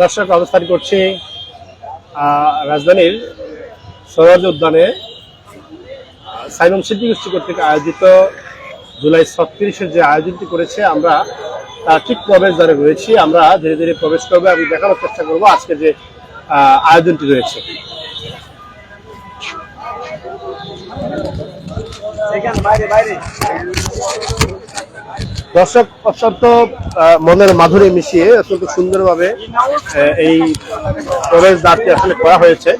দর্শক, অবস্থান করছি রাজধানীর সরোয়াজ উদ্যানে। সাইমন শিল্পী গোষ্ঠী কর্তৃক আয়োজিত জুলাই ছত্রিশের যে আয়োজনটি করেছে, আমরা তার ঠিক প্রবেশ দ্বারে রয়েছি আমরা ধীরে ধীরে প্রবেশ করব আমি দেখানোর চেষ্টা করব আজকে যে আয়োজনটি রয়েছে। দর্শক, অত্যন্ত মনের মাধুরী মিশিয়ে অত্যন্ত সুন্দরভাবে এই প্রবেশ দ্বারটি আসলে করা হয়েছে।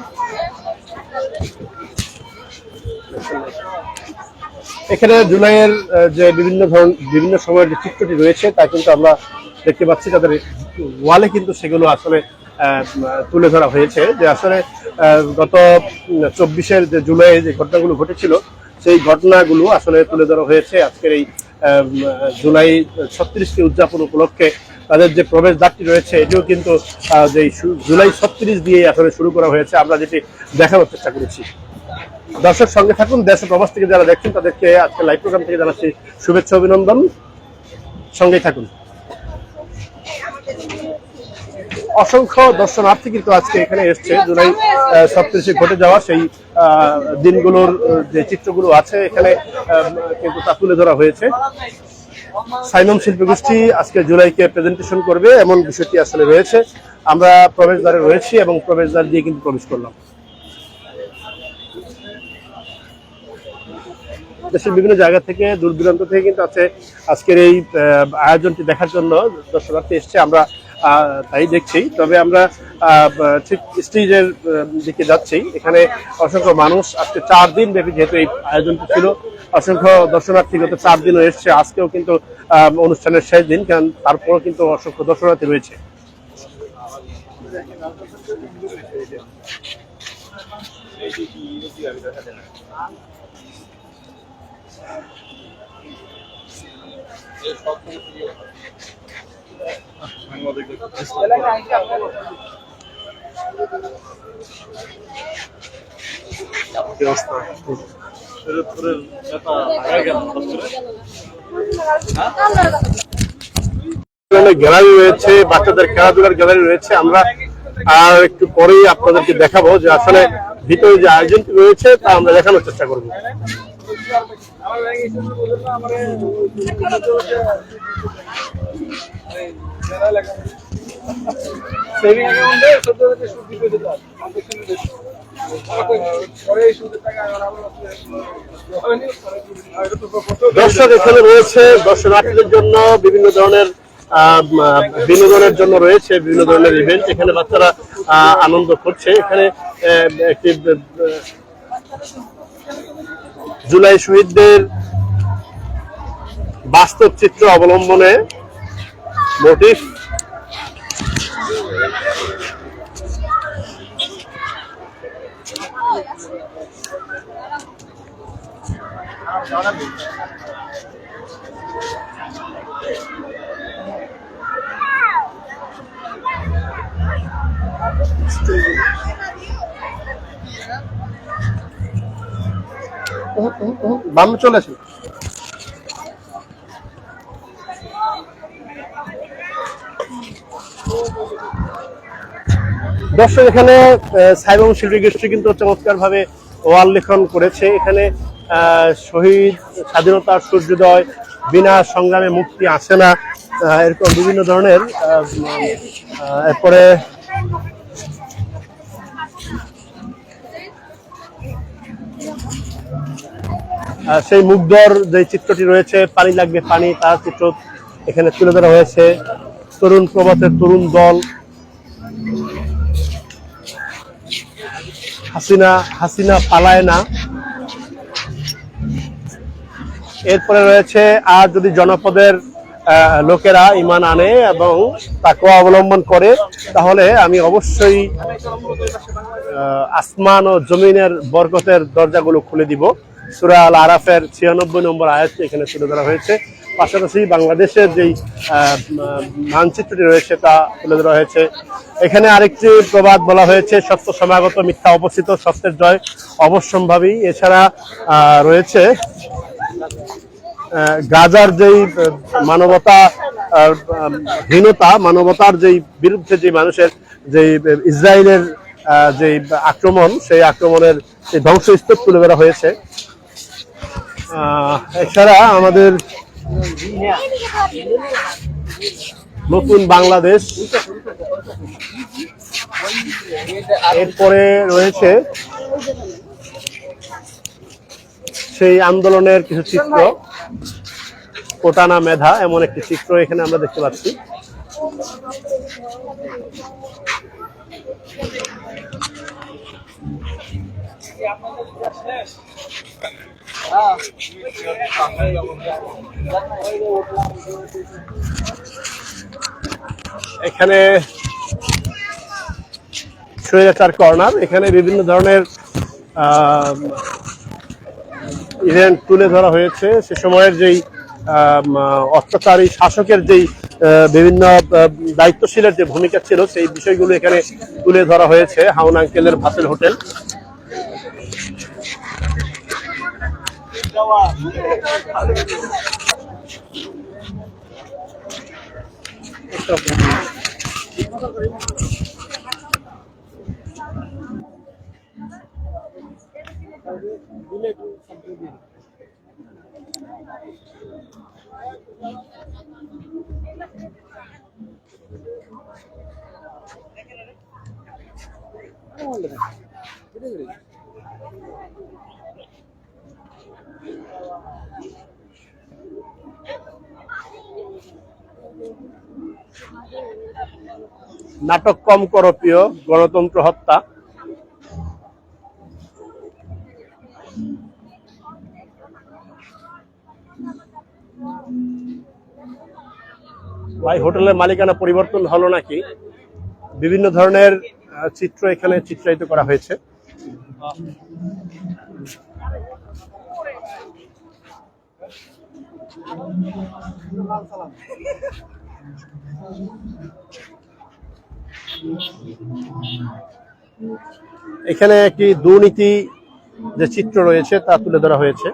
এখানে জুলাইয়ের যে বিভিন্ন ধরন, বিভিন্ন সময়ের যে চিত্রটি রয়েছে, তা কিন্তু আমরা দেখতে পাচ্ছি, তাদের ওয়ালে কিন্তু সেগুলো আসলে তুলে ধরা হয়েছে। যে আসলে গত চব্বিশের যে জুলাই যে ঘটনাগুলো ঘটেছিল সেই ঘটনাগুলো আসলে তুলে ধরা হয়েছে আজকের এই জুলাই ছত্রিশটি উদযাপন উপলক্ষে। তাদের যে প্রবেশ দ্বারটি রয়েছে, এটিও কিন্তু যে জুলাই ছত্রিশ দিয়ে আসলে শুরু করা হয়েছে। আমরা যেটি দেখানোর চেষ্টা করেছি। দর্শক, সঙ্গে থাকুন। দেশ ও প্রবাস থেকে যারা দেখছেন, তাদেরকে আজকে লাইভ প্রোগ্রাম থেকে জানাচ্ছি শুভেচ্ছা, অভিনন্দন। সঙ্গেই থাকুন। অসংখ্য দর্শনার্থী কিন্তু আজকে এখানে এসছে, জুলাই সপ্তশে ঘটে যাওয়া সেই দিনগুলোর যে চিত্রগুলো আছে, এখানে কিন্তু তা তুলে ধরা হয়েছে। সাইমন শিল্পী গোষ্ঠী আজকে জুলাইকে প্রেজেন্টেশন করবে, এমন বিষয়টি আসলে রয়েছে। আমরা প্রবেশদ্বারে রয়েছি এবং প্রবেশদ্বার দিয়ে কিন্তু প্রবেশ করলাম। দেশের বিভিন্ন জায়গা থেকে, দূর দূরান্ত থেকে কিন্তু আছে আজকের এই আয়োজনটি দেখার জন্য দর্শনার্থী এসছে। আমরা তাই দেখছি। তবে আমরা ঠিক স্টেজের দিকে যাচ্ছি। এখানে অসংখ্য মানুষ আজকে চার দিন ব্যাপী যেহেতু এই আয়োজনটি ছিল, অসংখ্য দর্শনার্থী গত চার দিনও এসছে। আজকেও কিন্তু অনুষ্ঠানের শেষ দিন, কারণ তারপরও কিন্তু অসংখ্য দর্শনার্থী রয়েছে। গ্যালারি রয়েছে, বাচ্চাদের খেলাধুলার গ্যালারি রয়েছে। আমরা আর একটু পরেই আপনাদেরকে দেখাবো যে আসলে ভিতরে যে আয়োজনটি রয়েছে, তা আমরা দেখানোর চেষ্টা করব। সেভিং দর্শক, এখানে রয়েছে দর্শনার্থীদের জন্য বিভিন্ন ধরনের বিনোদনের জন্য রয়েছে বিভিন্ন ধরনের ইভেন্ট এখানে বাচ্চারা আনন্দ করছে। এখানে একটি জুলাই শহীদদের বাস্তব চিত্র অবলম্বনে মোটিভ বাম চলে আসুন। দর্শক, এখানে সাইবং শিল্পী গোষ্ঠী কিন্তু চমৎকার ভাবে ওয়াল লেখন করেছে। এখানে শহীদ, স্বাধীনতার সূর্যোদয়, বিনা সংগ্রামে মুক্তি আসে না এরকম বিভিন্ন ধরনের এরপরে সেই মুগ্ধর যে চিত্রটি রয়েছে, পানি লাগবে পানি, তার চিত্র এখানে তুলে ধরা হয়েছে। তরুণ প্রভাতের তরুণ দল হাসিনা হাসিনা পালায় না। এরপরে রয়েছে আর যদি জনপদের লোকেরা ইমান আনে এবং তাকে অবলম্বন করে, তাহলে আমি অবশ্যই আসমান ও জমিনের বরকতের দরজাগুলো খুলে দিব। সুরা আল আরাফের ছিয়ানব্বই নম্বর আয়াত এখানে তুলে ধরা হয়েছে। পাশাপাশি বাংলাদেশের যেই মানচিত্রটি রয়েছে তা তুলে ধরা হয়েছে। এখানে আরেকটি প্রবাদ বলা হয়েছে, সত্য সমাগত মিথ্যা অবস্থিত সত্যের জয় অবশ্যম্ভাবী। এছাড়া রয়েছে গাজার যেই মানবতা হীনতা, মানবতার যেই বিরুদ্ধে যে মানুষের যে ইসরায়েলের যে আক্রমণ, সেই আক্রমণের ধ্বংসস্তূপ তুলে ধরা হয়েছে। এছাড়া আমাদের নতুন বাংলাদেশ। এরপরে রয়েছে সেই আন্দোলনের কিছু চিত্র। কোটানা মেধা, এমন একটি চিত্র এখানে আমরা দেখতে পাচ্ছি। এখানে স্বৈরাচার কর্নার। এখানে বিভিন্ন ধরনের ইভেন্ট তুলে ধরা হয়েছে। সে সময়ের যেই অত্যাচারী শাসকের যেই বিভিন্ন দায়িত্বশীলের যে ভূমিকা ছিল, সেই বিষয়গুলো এখানে তুলে ধরা হয়েছে হাউন আঙ্কেলের ভাসেল হোটেল। নাটক কম করো প্রিয় গণতন্ত্র হত্যা। ভাই হোটেলের মালিকানা পরিবর্তন হলো নাকি? বিভিন্ন ধরনের চিত্র এখানে চিত্রায়িত করা হয়েছে। এখানে একটি দুর্নীতি যে চিত্র রয়েছে, তা তুলে ধরা হয়েছে।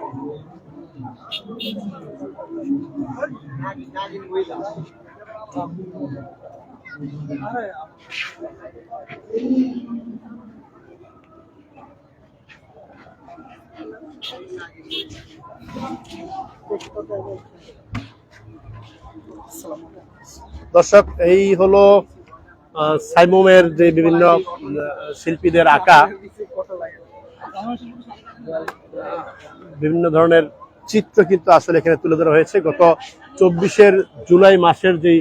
দর্শক, এই হলো সাইমুমের যে বিভিন্ন শিল্পীদের আঁকা, বিভিন্ন ধরনের চিত্র কিন্তু আসলে এখানে তুলে ধরা হয়েছে। গত চব্বিশের জুলাই মাসের যেই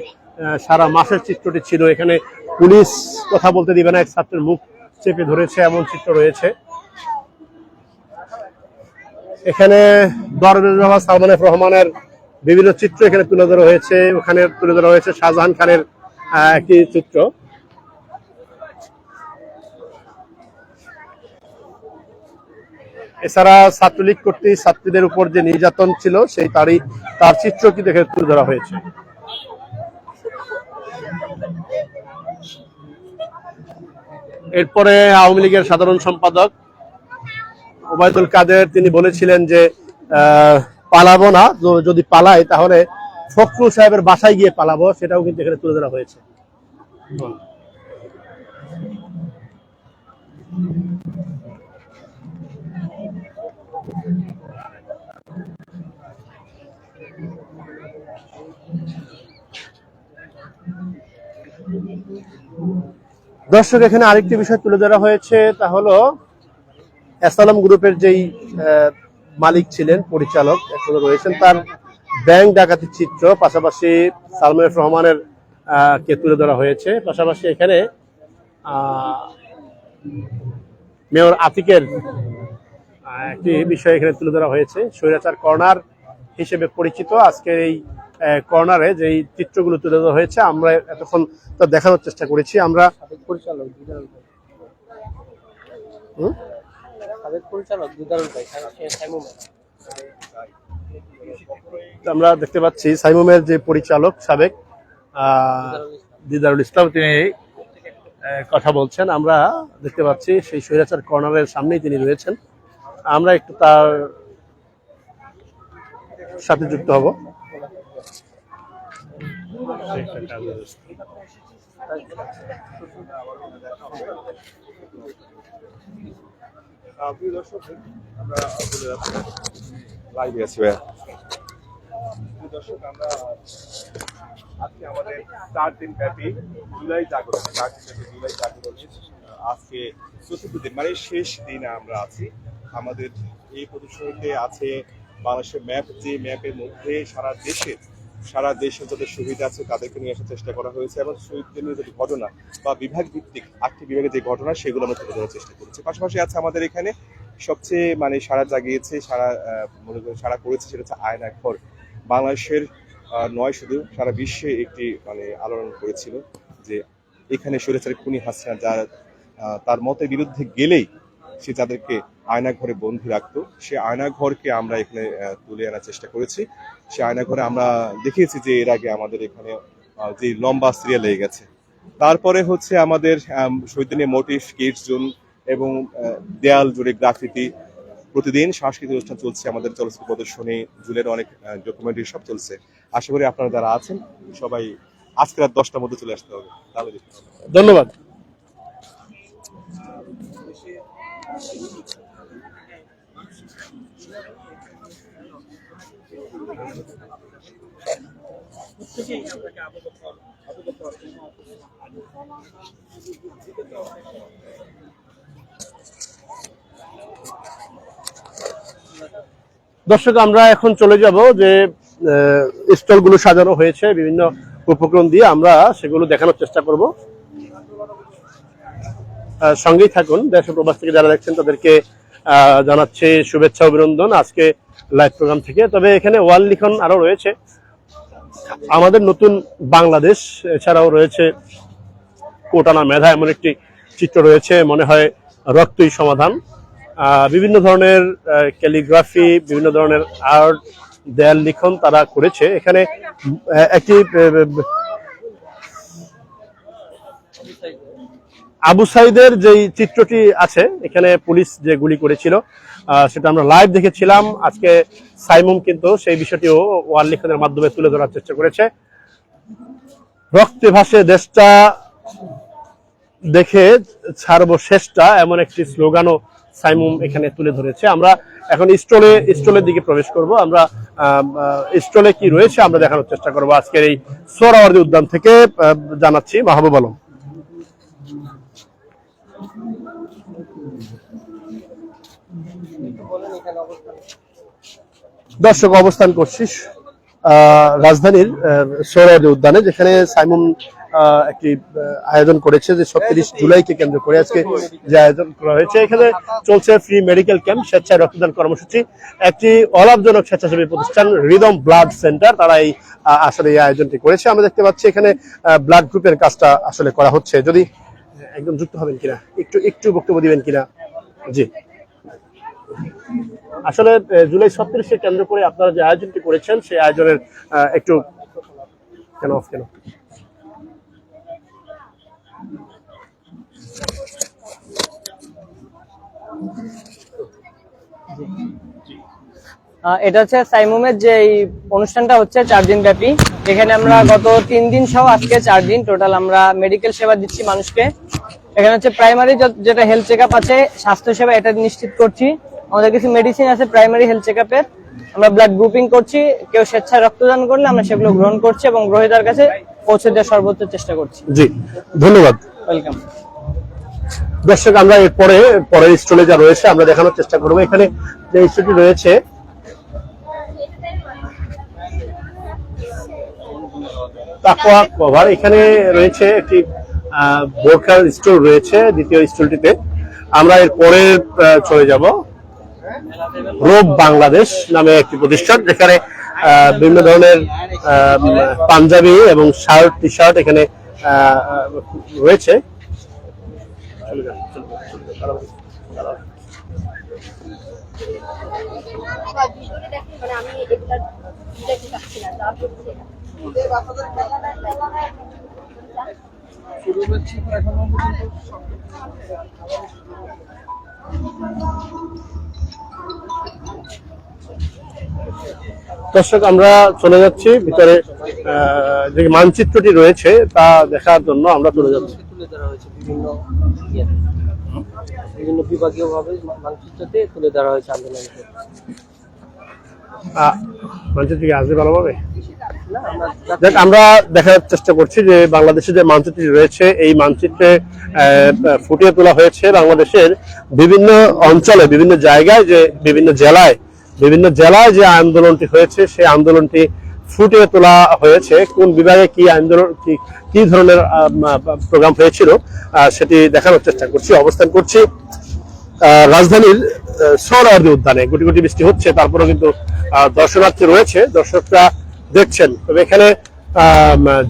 সারা মাসের চিত্রটি ছিল, এখানে পুলিশ কথা বলতে দিবে না, এক ছাত্রের মুখ চেপে ধরেছে, এমন চিত্র রয়েছে। এখানে দরবেশ বাবা সালমান রহমানের বিভিন্ন চিত্র এখানে তুলে ধরা হয়েছে, ওখানে তুলে ধরা হয়েছে শাহজাহান খানের একটি চিত্র। এছাড়া ছাত্রলীগ কর্তৃক ছাত্রীদের উপর যে নির্যাতন ছিল, সেই তারই, তার চিত্র কিন্তু এখানে তুলে ধরা হয়েছে। এরপরে আওয়ামী লীগের সাধারণ সম্পাদক ওবায়দুল কাদের, তিনি বলেছিলেন যে পালাবো না যদি পালাই তাহলে ফখরুল সাহেবের বাসায় গিয়ে পালাবো, সেটাও কিন্তু এখানে তুলে ধরা হয়েছে। দর্শক, এখানে আরেকটি বিষয় তুলে ধরা হয়েছে, তা হলো অ্যাসালাম গ্রুপের যেই মালিক ছিলেন, পরিচালক এখনও রয়েছেন, তার ব্যাংক ডাকাতির চিত্র, পাশাপাশি সালমান রহমানের কে তুলে ধরা হয়েছে, পাশাপাশি এখানে মেয়র আতিকের একটি বিষয় এখানে তুলে ধরা হয়েছে, স্বৈরাচার কর্নার হিসেবে পরিচিত, আজকের এই কর্নারে যেই চিত্রগুলো তুলে ধরা হয়েছে আমরা এতক্ষণ তা দেখানোর চেষ্টা করেছি। আমরা আমরা দেখতে পাচ্ছি সাইমুমের যে পরিচালক সাবেক দিদারুল ইসলাম তিনি কথা বলছেন। আমরা দেখতে পাচ্ছি সেই স্বৈরাচার কর্নারের সামনেই তিনি রয়েছেন। আমরা একটু তার সাথে যুক্ত হব। দর্শক আমরা আমরা আজকে আমাদের চার দিন জুলাই জুলাই আজকে চতুর্থ দিন মানে শেষ দিনে আমরা আছি আমাদের এই প্রদর্শনীতে আছে বাংলাদেশের ম্যাপ যে ম্যাপের মধ্যে সারা দেশের সারা দেশে যত সুবিধা আছে, তাদেরকে নিয়ে আসার চেষ্টা করা হয়েছে এবং শহীদদের নিয়ে যত ঘটনা বা বিভাগ ভিত্তিক আটটি বিভাগের যে ঘটনা, সেগুলো আমরা তুলে ধরার চেষ্টা করেছি। পাশাপাশি আছে আমাদের এখানে সবচেয়ে মানে সারা জাগিয়েছে সারা মনে করেন সারা করেছে সেটা হচ্ছে আয়না ঘর। বাংলাদেশের নয় শুধু, সারা বিশ্বে একটি মানে আলোড়ন করেছিল যে এখানে স্বৈরাচারী খুনি হাসিনা, যার তার মতের বিরুদ্ধে গেলেই সে যাদেরকে আয়না ঘরে বন্দি রাখতো। সে আয়না ঘরকে আমরা এখানে তুলে আনার চেষ্টা করেছি। সে আয়না ঘরে আমরা দেখিয়েছি যে এর আগে আমাদের এখানে যে লম্বা সিরিয়াল লেগে গেছে। তারপরে হচ্ছে আমাদের আম, শহীদ মোটিভ কিডস জোন এবং দেয়াল জুড়ে গ্রাফিতি। প্রতিদিন সাংস্কৃতিক অনুষ্ঠান চলছে আমাদের চলচ্চিত্র প্রদর্শনী জুলের অনেক ডকুমেন্টারি সব চলছে। আশা করি আপনারা যারা আছেন সবাই আজকে রাত দশটার মধ্যে চলে আসতে হবে। তাহলে ধন্যবাদ। দর্শক, আমরা এখন চলে যাব যে স্টলগুলো সাজানো হয়েছে, বিভিন্ন উপকরণ দিয়ে আমরা সেগুলো দেখানোর চেষ্টা করব। সঙ্গেই থাকুন। দেশ প্রবাস থেকে যারা দেখছেন তাদেরকে জানাচ্ছি শুভেচ্ছা, অভিনন্দন। আজকে লাইভ প্রোগ্রাম থেকে। তবে এখানে ওয়াল লিখন আরও রয়েছে। আমাদের নতুন বাংলাদেশ, এছাড়াও রয়েছে কোটানা মেধা, এমন একটি চিত্র রয়েছে, মনে হয় রক্তই সমাধান। বিভিন্ন ধরনের ক্যালিগ্রাফি, বিভিন্ন ধরনের আর্ট, দেয়াল লিখন তারা করেছে। এখানে একটি আবু সাইদের যে চিত্রটি আছে, এখানে পুলিশ যে গুলি করেছিল সেটা আমরা লাইভ দেখেছিলাম। আজকে সাইমুম কিন্তু সেই বিষয়টিও ওয়াল লিখনের মাধ্যমে তুলে ধরার চেষ্টা করেছে। রক্তে ভাসে দেশটা দেখে ছাড়বো শেষটা, এমন একটি স্লোগানও সাইমুম এখানে তুলে ধরেছে। আমরা এখন স্টলে, স্টলের দিকে প্রবেশ করব। আমরা স্টলে কি রয়েছে আমরা দেখানোর চেষ্টা করব আজকের এই সোহরাওয়ার্দী উদ্যান থেকে জানাচ্ছি মাহবুব আলম। দর্শক, অবস্থান করছি রাজধানীর সৌরাওয়ার্দী উদ্যানে, যেখানে সাইমন একটি আয়োজন করেছে যে ছত্রিশ জুলাইকে কেন্দ্র করে আজকে যে আয়োজন করা হয়েছে। এখানে চলছে ফ্রি মেডিকেল ক্যাম্প স্বেচ্ছায় রক্তদান কর্মসূচি। একটি অলাভজনক স্বেচ্ছাসেবী প্রতিষ্ঠান রিদম ব্লাড সেন্টার তারা এই আসলে এই আয়োজনটি করেছে। আমরা দেখতে পাচ্ছি এখানে ব্লাড গ্রুপের কাজটা আসলে করা হচ্ছে। যদি একদম যুক্ত হবেন কিনা, একটু একটু বক্তব্য দিবেন কিনা? জি। আসলে জুলাই ছত্রিশকে কেন্দ্র করে আপনারা যে আয়োজনটি করেছেন, সেই আয়োজনের একটু কেন কেন? এটা হচ্ছে সাইমুমের যে অনুষ্ঠানটা হচ্ছে চার দিন ব্যাপী। এখানে আমরা গত তিন দিন সহ আজকে চার দিন টোটাল আমরা মেডিকেল সেবা দিচ্ছি মানুষকে। এখানে হচ্ছে প্রাইমারি যেটা হেলথ চেক আছে, স্বাস্থ্য সেবা এটা নিশ্চিত করছি। আমাদের কিছু মেডিসিন আছে প্রাইমারি হেলথ চেক আপের আমরা ব্লাড গ্রুপিং করছি কেউ স্বেচ্ছায় রক্তদান করলে আমরা সেগুলো গ্রহণ করছি এবং গ্রহীতার কাছে পৌঁছে দেওয়ার সর্বোচ্চ চেষ্টা করছি। জি ধন্যবাদ। ওয়েলকাম দর্শক আমরা এরপরে পরের স্টলে যা রয়েছে আমরা দেখানোর চেষ্টা করব। এখানে যে স্টলটি রয়েছে তাকোয়া কভার। এখানে রয়েছে একটি বোরকার স্টোর রয়েছে দ্বিতীয় স্টলটিতে। আমরা এর পরে চলে যাব। রোব বাংলাদেশ নামে একটি প্রতিষ্ঠান। যেখানে বিভিন্ন ধরনের পাঞ্জাবি এবং শার্ট টি শার্ট এখানে রয়েছে। শুরু পর্যন্ত দর্শক আমরা চলে যাচ্ছি। ভিতরে যে মানচিত্রটি রয়েছে তা দেখার জন্য আমরা চলে যাচ্ছি। বিভিন্ন বিভাগীয় ভাবে মানচিত্রতে তুলে ধরা হয়েছে আন্দোলনকে। আহ, মানচিত্র আসবে ভালোভাবে? দেখ, আমরা দেখার চেষ্টা করছি যে বাংলাদেশে যে মানচিত্রটি রয়েছে, এই মানচিত্রে ফুটিয়ে তোলা হয়েছে বাংলাদেশের বিভিন্ন অঞ্চলে, বিভিন্ন জায়গায় যে বিভিন্ন জেলায় বিভিন্ন জেলায় যে আন্দোলনটি হয়েছে সেই আন্দোলনটি ফুটিয়ে তোলা হয়েছে। কোন বিভাগে কি আন্দোলন, কি কি ধরনের প্রোগ্রাম হয়েছিল সেটি দেখানোর চেষ্টা করছি, অবস্থান করছি। রাজধানীর সোহরাওয়ার্দী উদ্যানে গুটি গুটি বৃষ্টি হচ্ছে, তারপরেও কিন্তু দর্শনার্থী রয়েছে, দর্শকরা দেখছেন। তবে এখানে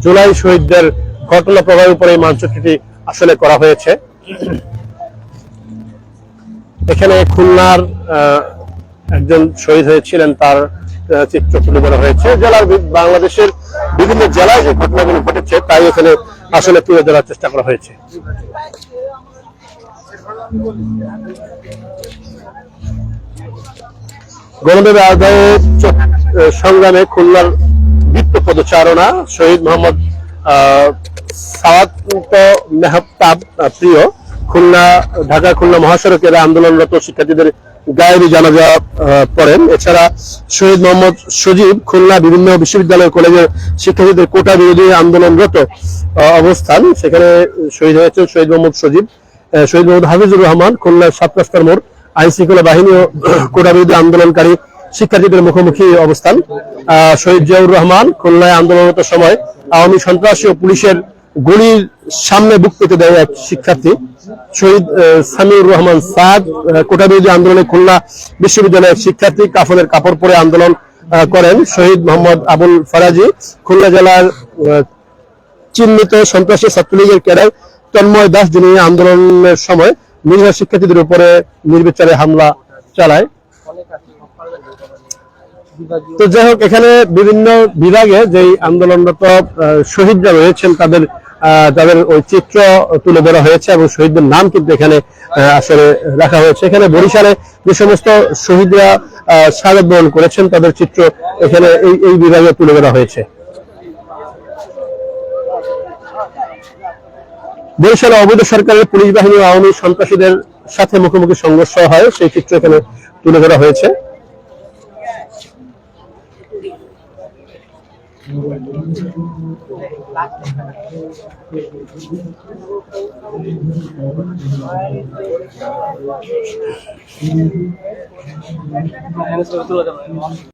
জুলাই শহীদদের ঘটনা প্রবাহের উপরে এই মানচিত্রটি আসলে করা হয়েছে। এখানে খুলনার একজন শহীদ হয়েছিলেন, তার চিত্র তুলে ধরা হয়েছে। জেলার বাংলাদেশের বিভিন্ন জেলায় যে ঘটনাগুলো ঘটেছে, তাই এখানে আসলে তুলে ধরার চেষ্টা করা হয়েছে। গণদেবের আদায়ে সংগ্রামে খুলনার বৃত্ত পদচারণা শহীদ মোহাম্মদ মেহতাব প্রিয়। খুলনা, ঢাকা খুলনা মহাসড়কের আন্দোলনরত শিক্ষার্থীদের জানাজা পড়েন। এছাড়া শহীদ মোহাম্মদ সজীব খুলনা বিভিন্ন বিশ্ববিদ্যালয় কলেজের শিক্ষার্থীদের কোটা বিরোধী আন্দোলনরত অবস্থান। সেখানে শহীদ হয়েছে শহীদ মোহাম্মদ সজীব। শহীদ মোহাম্মদ হাফিজুর রহমান, খুলনার সাত রাস্তার মোড় আইন শৃঙ্খলা বাহিনী ও কোটা বিরোধী আন্দোলনকারী শিক্ষার্থীদের মুখোমুখি অবস্থান। শহীদ জিয়াউর রহমান, খুলনায় আন্দোলনরত সময় আওয়ামী সন্ত্রাসী ও পুলিশের গুলির সামনে বুক পেতে দেয় এক শিক্ষার্থী। শহীদ সামিউর রহমান সাদ কোটা বিরোধী আন্দোলনে খুলনা বিশ্ববিদ্যালয়ের শিক্ষার্থী কাফনের কাপড় পরে আন্দোলন করেন। শহীদ মোহাম্মদ আবুল ফরাজি, খুলনা জেলার চিহ্নিত সন্ত্রাসী ছাত্রলীগের ক্যাডার তন্ময় দাস যিনি আন্দোলনের সময় নিরীহ শিক্ষার্থীদের উপরে নির্বিচারে হামলা চালায়। তো যাই হোক, এখানে বিভিন্ন বিভাগে যেই আন্দোলনরত শহীদরা রয়েছেন, তাদের তাদের ওই চিত্র তুলে ধরা হয়েছে এবং শহীদদের নাম কিন্তু এখানে আসলে রাখা হয়েছে। এখানে বরিশালে যে সমস্ত শহীদরা শাহাদত বরণ করেছেন, তাদের চিত্র এখানে এই এই বিভাগে তুলে ধরা হয়েছে। বরিশালে অবৈধ সরকারের পুলিশ বাহিনী আওয়ামী সন্ত্রাসীদের সাথে মুখোমুখি সংঘর্ষ হয়, সেই চিত্র এখানে তুলে ধরা হয়েছে।